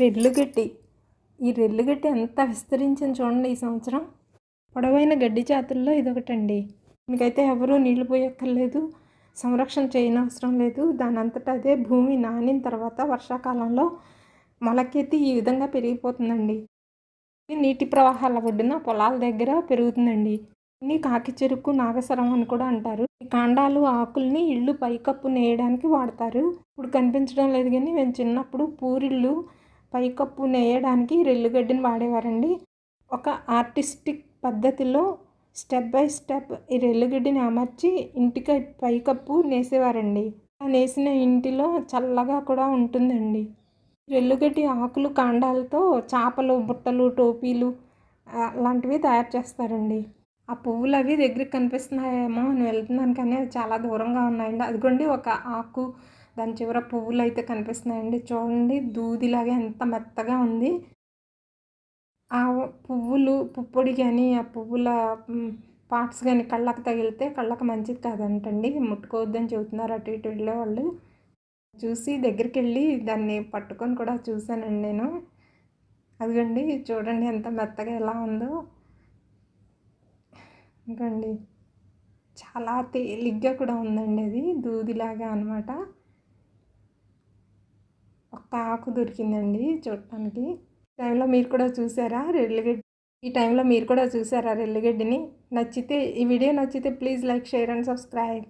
రెల్లుగడ్డి ఈ రెల్లు గడ్డి ఎంత విస్తరించింది చూడండి ఈ సంవత్సరం. పొడవైన గడ్డి జాతుల్లో ఇదొకటండి. దీనికైతే ఎవరూ నీళ్ళు పోయక్కర్లేదు సంరక్షణ చేయనవసరం లేదు. దాని అంతటా అదే భూమి నానిన తర్వాత వర్షాకాలంలో మొలకెత్తి ఈ విధంగా పెరిగిపోతుందండి. నీటి ప్రవాహాల ఒడ్డున పొలాల దగ్గర పెరుగుతుందండి. దీన్ని కాకి చెరుకు నాగసరం అని కూడా అంటారు. ఈ కాండాలు ఆకుల్ని ఇళ్ళు పైకప్పు నేయడానికి వాడతారు. ఇప్పుడు కనిపించడం లేదు కానీ మేము చిన్నప్పుడు పూరిళ్ళు పైకప్పు నేయడానికి రెల్లుగడ్డిని వాడేవారండి. ఒక ఆర్టిస్టిక్ పద్ధతిలో స్టెప్ బై స్టెప్ ఈ రెల్లుగడ్డిని అమర్చి ఇంటికి పైకప్పు నేసేవారండి. ఆ నేసిన ఇంటిలో చల్లగా కూడా ఉంటుందండి. రెల్లుగడ్డి ఆకులు కాండాలతో చేపలు బుట్టలు టోపీలు అలాంటివి తయారు చేస్తారండి. ఆ పువ్వులు అవి దగ్గరికి కనిపిస్తున్నాయేమో అని వెళ్తున్నాను కానీ అవి చాలా దూరంగా ఉన్నాయండి. అదిగోండి ఒక ఆకు దాని చివర పువ్వులు అయితే కనిపిస్తున్నాయండి. చూడండి దూదిలాగా ఎంత మెత్తగా ఉంది. ఆ పువ్వులు పుప్పొడి కానీ ఆ పువ్వుల పార్ట్స్ కానీ కళ్ళకు తగిలితే కళ్ళకు మంచిది కాదంటండి. ముట్టుకోవద్దని చెబుతున్నారు అటు ఇటు వెళ్ళే వాళ్ళు. చూసి దగ్గరికి వెళ్ళి దాన్ని పట్టుకొని కూడా చూశానండి నేను. అదిగండి చూడండి ఎంత మెత్తగా ఎలా ఉందో. ఇంకండి చాలా తేలిగ్గా కూడా ఉందండి అది దూదిలాగా అనమాట పాకు ఆకు దొరికిందండి చూడటానికి ఈ టైంలో మీరు కూడా చూసారా రెల్లిగడ్డ? ఈ టైంలో మీరు కూడా చూసారా రెల్లిగడ్డిని? నచ్చితే ఈ వీడియో నచ్చితే please like share and subscribe.